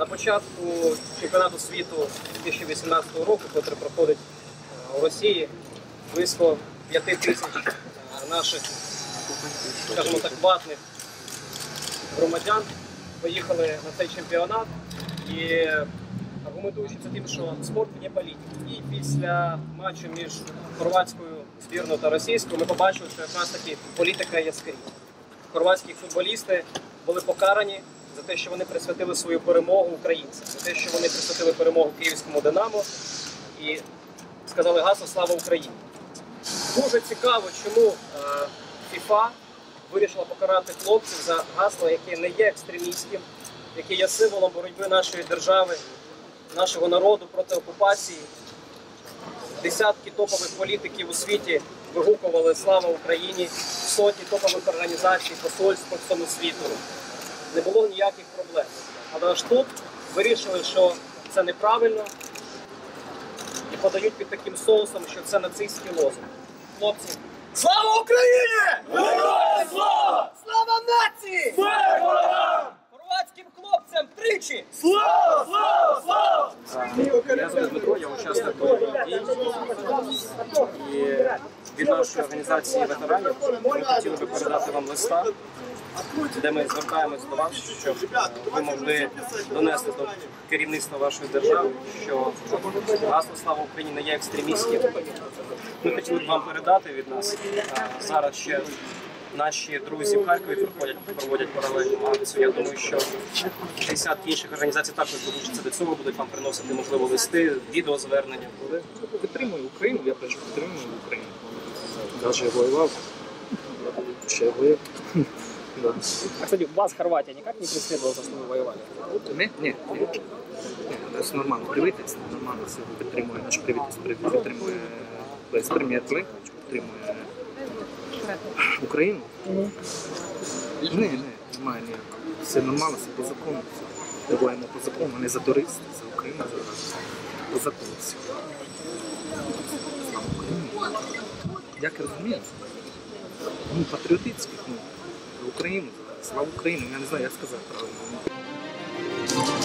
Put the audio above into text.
На початку чемпіонату світу 2018 року, який проходить е, у Росії, близько 5 тисяч е, наших, скажімо так, ватних громадян поїхали на цей чемпіонат і аргументуючи це тим, що спорт є політика. І після матчу між хорватською збірною та російською ми побачили, що якраз таки політика є скрізь. Хорватські футболісти були покарані за те, що вони присвятили свою перемогу українцям, за те, що вони присвятили перемогу київському Динамо і сказали гасло Слава Україні. Дуже цікаво, чому е, ФІФА вирішила покарати хлопців за гасло, яке не є екстремістським, яке є символом боротьби нашої держави, нашого народу проти окупації. Десятки топових політиків у світі вигукували Слава Україні, сотні топових організацій, посольств по всьому світу. Не було ніяких проблем. Але аж тут вирішили, що це неправильно і подають під таким соусом, що це нацистський лозунг. Хлопці, слава Україні! Героям слава! Слава нації! Ворогам! Хорватським хлопцям тричі! Слава! Слава! Слава! Я звуть Дмитро, я учасник бойових дій. І від нашої організації ветеранів ми хотіли би передати вам листа, де ми звертаємось до вас, щоб ви могли донести до керівництва вашої держави, що гасло слава Україні не є екстремістським. Ми хотіли б вам передати від нас. Зараз ще наші друзі в Харкові проходять, проводять паралельну акцію. Я думаю, що десятки інших організацій також долучаться до цього, будуть вам приносити можливо листи, відеозвернення. Підтримую Україну, я теж підтримую Україну. Навіть воював, ще воював. Да. А, кстати, вас Хорватия никак не преследовала за что вы воевали? Ні, ні, ні. У нас нормально правительство, нормально все підтримує, наш правительство підтримує весь прем'єр-лиг, підтримує Україну. Ні, ні, немає ніякого. Все нормально, все по закону. Все. Воюємо по закону, не за туристи, за Україну, за по закону все. Слава Україні. Як розумію, ну, патріотичних, ну, Україну. Слава Україні! Я не знаю, як сказати правильно.